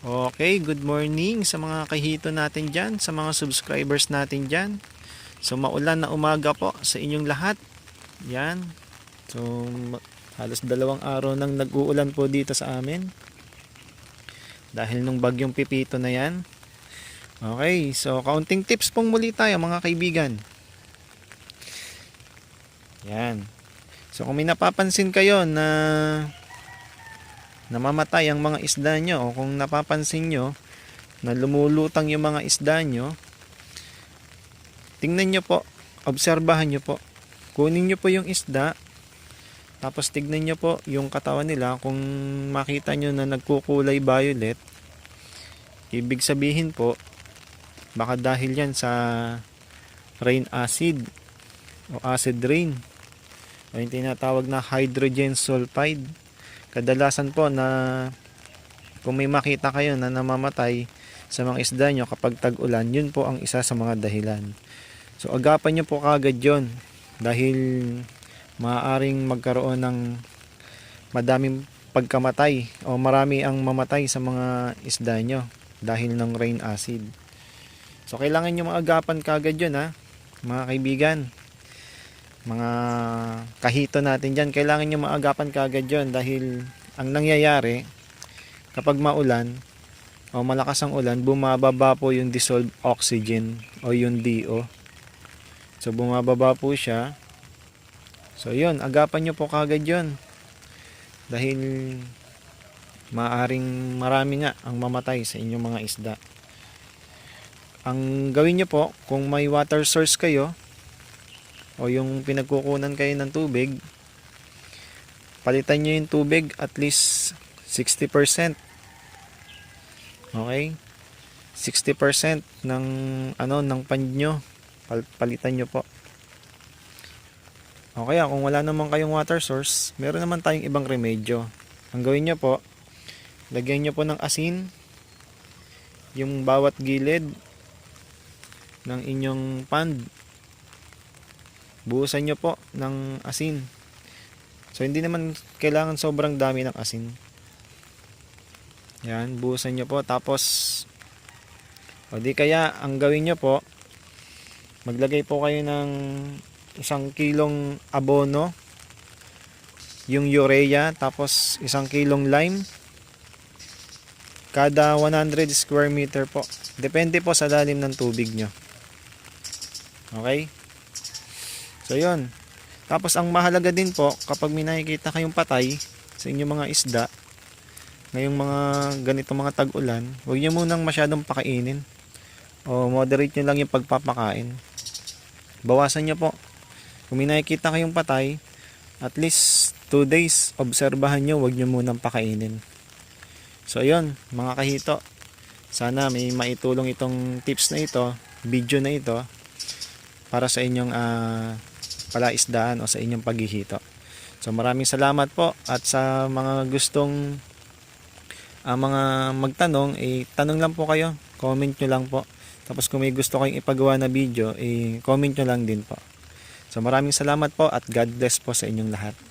Okay, good morning sa mga kahito natin dyan, sa mga subscribers natin dyan. So maulan na umaga po sa inyong lahat. Yan. So halos dalawang araw nang nag-uulan po dito sa amin. Dahil nung bagyong pipito na yan. Okay, so kaunting tips pong muli tayo mga kaibigan. Yan. So kung may napapansin kayo na namamatay ang mga isda nyo. O kung napapansin nyo na lumulutang yung mga isda nyo tingnan nyo po obserbahan nyo po. Kunin nyo po yung isda tapos tignan nyo po yung katawan nila. Kung makita nyo na nagkukulay violet ibig sabihin po baka dahil yan sa rain acid o acid rain o yung tinatawag na hydrogen sulfide kadalasan po na kung may makita kayo na namamatay sa mga isda nyo kapag tag-ulan, yun po ang isa sa mga dahilan. So agapan nyo po kagad yun dahil maaaring magkaroon ng madaming pagkamatay o marami ang mamatay sa mga isda nyo dahil ng rain acid. So kailangan nyo maagapan kagad yun ha, mga kaibigan mga kahito natin dyan, kailangan nyo maagapan kagad yun dahil ang nangyayari kapag maulan o malakas ang ulan, bumababa po yung dissolved oxygen o yung DO. So bumababa po siya. So yun, agapan nyo po kagad yun. Dahil maaring marami nga ang mamatay sa inyong mga isda. Ang gawin nyo po, kung may water source kayo, o yung pinagkukunan kayo ng tubig, palitan nyo yung tubig at least 60%. Okay? 60% ng ano ng pan nyo pal- palitan nyo po. O kaya kung wala naman kayong water source, meron naman tayong ibang remedyo. Ang gawin nyo po, lagyan nyo po ng asin yung bawat gilid ng inyong pond buhusan nyo po ng asin. So, hindi naman kailangan sobrang dami ng asin. Yan, buhusan nyo po. Tapos, o di kaya, ang gawin nyo po, maglagay po kayo ng isang kilong abono, yung urea, tapos isang kilong lime, kada 100 square meter po. Depende po sa lalim ng tubig nyo. Okay? So yun. Tapos ang mahalaga din po kapag may nakikita kayong patay sa inyong mga isda, ngayong mga ganito mga tag-ulan, huwag niyo munang masyadong pakainin. O moderate niyo lang yung pagpapakain. Bawasan niyo po. Kung may nakikita kayong patay, at least 2 days, obserbahan niyo, huwag niyo munang pakainin. So yun, mga kahito. Sana may maitulong itong tips na ito, video na ito, para sa inyong ah, palaisdaan o sa inyong paghihito. So maraming salamat po at sa mga gustong ah, mga magtanong, eh, tanong lang po kayo, comment nyo lang po. Tapos kung may gusto kayong ipagawa na video, eh, comment nyo lang din po. So maraming salamat po at God bless po sa inyong lahat.